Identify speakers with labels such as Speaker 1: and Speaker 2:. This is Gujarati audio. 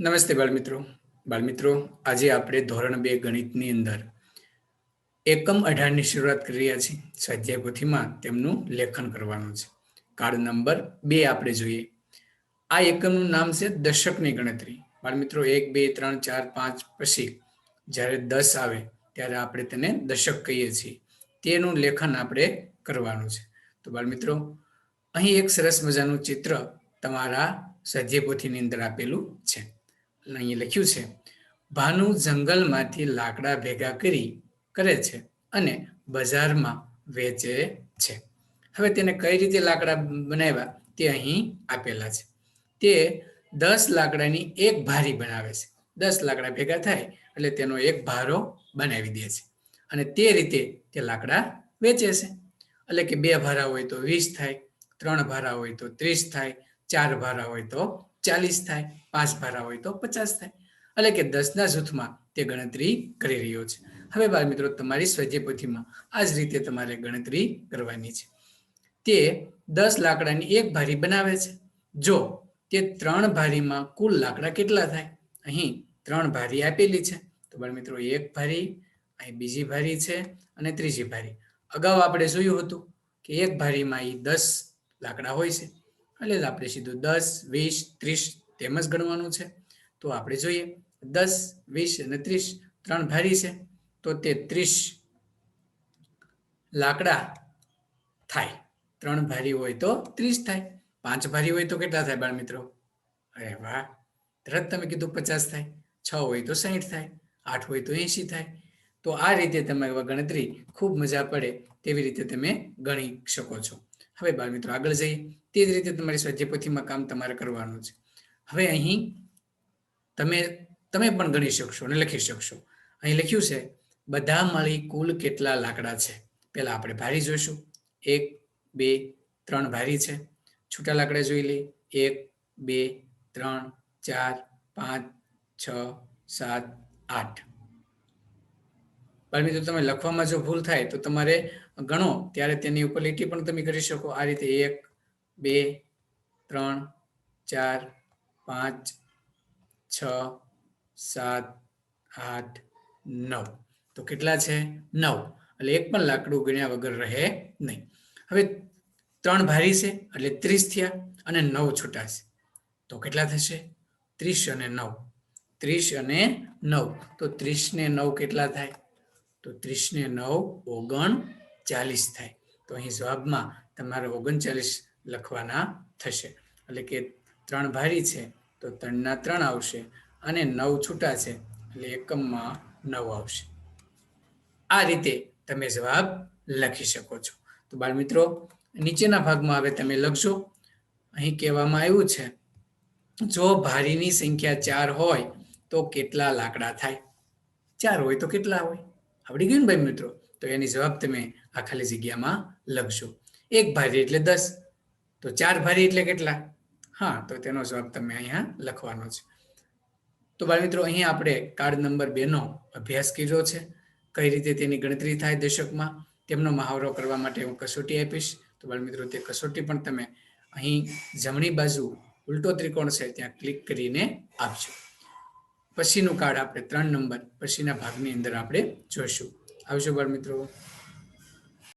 Speaker 1: નમસ્તે બાળમિત્રો. બાળમિત્રો, આજે આપણે ધોરણ બે ગણિતની અંદર એકમ અઢારની શરૂઆત કરી રહ્યા છીએ. સ્વાધ્યાય પોથીમાં તેમનું લેખન કરવાનું છે. કાર્ડ નંબર બે આપણે જોઈએ. આ એકમનું નામ છે દશકની ગણતરી. બાળમિત્રો, એક, બે, ત્રણ, ચાર, પાંચ, પછી જ્યારે દસ આવે ત્યારે આપણે તેને દશક કહીએ છીએ. તેનું લેખન આપણે કરવાનું છે. તો બાળમિત્રો, અહીં એક સરસ મજાનું ચિત્ર તમારા સ્વાધ્યાય પોથીની અંદર આપેલું છે. અહીં લખ્યું છે, ભાનુ જંગલમાંથી લાકડા ભેગા કરી કરે છે અને બજારમાં વેચે છે. હવે તેને કઈ રીતે લાકડા બનાવ્યા? તે અહીં આપેલા છે. તે દસ લાકડાની એક ભારી બનાવે છે. દસ લાકડા ભેગા થાય એટલે તેનો એક ભારો બનાવી દે છે. અને તે રીતે તે લાકડા વેચે છે. એટલે કે બે ભારા હોય તો વીસ થાય, ત્રણ ભારા હોય તો ત્રીસ થાય, ચાર ભારા હોય તો ચાલીસ થાય, પાંચ ભારા હોય તો પચાસ થાય. એટલે કે દસના જૂથમાં તે ગણતરી કરી રહ્યો છે. હવે બાળ મિત્રો, તમારી સ્વાધ્યાય પોથીમાં આ જ રીતે તમારે ગણતરી કરવાની છે. તે દસ લાકડાની એક ભારી બનાવે છે. જો તે ત્રણ ભારીમાં કુલ લાકડા કેટલા થાય? અહીં ત્રણ ભારી આપેલી છે. તો બાળ મિત્રો, એક ભારી, અહીં બીજી ભારી છે અને ત્રીજી ભારી. અગાઉ આપણે જોયું હતું કે એક ભારીમાં એ દસ લાકડા હોય છે. એટલે આપણે સીધું દસ, વીસ, ત્રીસ તેમ જ ગણવાનું છે. તો આપણે જોઈએ, દસ, વીસ અને ત્રીસ ત્રણ ભારી છે. તો તે ત્રીસ લાકડા થાય. ત્રણ ભારી હોય તો ત્રીસ થાય. પાંચ ભારી હોય તો કેટલા થાય બાળ મિત્રો? અરે વાહ! તરત તમે કીધું પચાસ થાય. છ હોય તો સાહીઠ થાય. આઠ હોય તો એંશી થાય. તો આ રીતે તમે ગણતરી ખૂબ મજા પડે તેવી રીતે તમે ગણી શકો છો. હવે બાળ મિત્રો આગળ જઈએ. તે જ રીતે તમારી સ્વાધ્યાય કામ તમારે કરવાનું છે. હવે અહીં તમે તમે પણ ગણી શકશો અને લખી શકશો. અહીં લખ્યું છે, બધા મળી કુલ કેટલા લાકડા છે? પહેલા આપણે ભારી જોઈશું. એક, બે, ત્રણ ભારી છે. છૂટા લાકડા જોઈ લઈએ. એક, બે, ત્રણ, ચાર, પાંચ, છ, સાત, આઠ. બાળમિત્રો તમે લખવામાં જો ભૂલ થાય તો તમારે ગણો, ત્યારે તેની ઉપર લીટી પણ તમે કરી શકો. આ રીતે એક, બે, ત્રણ, ચાર, પાંચ, છ, સાત, આઠ, નવ. તો કેટલા છે? નવ. એટલે એક પણ લાકડું ગણ્યા વગર રહે નહીં. હવે ત્રણ ભારી છે, એટલે ત્રીસ થયા અને નવ છૂટા છે. તો કેટલા થશે? ત્રીસ અને નવ. ત્રીસ અને નવ. તો ત્રીસ ને નવ કેટલા થાય? તો ત્રીસ ને નવ, ઓગણ ચાલીસ થાય. તો અહીં જવાબમાં તમારે ઓગણચાલીસ લખવાના થશે. એટલે કે ત્રણ ભારી છે, તો ત્રણના ત્રણ આવશે અને નવ છૂટા છે, એટલે એકમમાં નવ આવશે. આ રીતે તમે જવાબ લખી શકો છો. તો બાળ મિત્રો નીચેના ભાગમાં હવે તમે લખશો અહીં કહેવામાં આવ્યું છે, જો ભારીની સંખ્યા ચાર હોય તો કેટલા લાકડા થાય? ચાર હોય તો કેટલા હોય? આવડી ગયું ને ભાઈ મિત્રો? તો એની જવાબ તમે આ ખાલી જગ્યામાં લખશો એક ભારી એટલે દસ, તો ચાર ભારી એટલે કેટલા? હા, તો તેનો જવાબ તમે અહીંયા લખવાનો છે. તો બાળ મિત્રો, અહીંયા આપણે કાર્ડ નંબર બે નો અભ્યાસ કર્યો છે. કઈ રીતે તેની ગણતરી થાય દશકમાં? તેમનો મહાવરો કરવા માટે હું કસોટી આપીશ. તો બાળ મિત્રો, તે કસોટી પણ તમે અહીં જમણી બાજુ ઉલટો ત્રિકોણ છે, ત્યાં ક્લિક કરીને આપજો. પછીનું કાર્ડ આપણે ત્રણ નંબર પછીના ભાગની અંદર આપણે જોઈશું. આવજો બાળ મિત્રો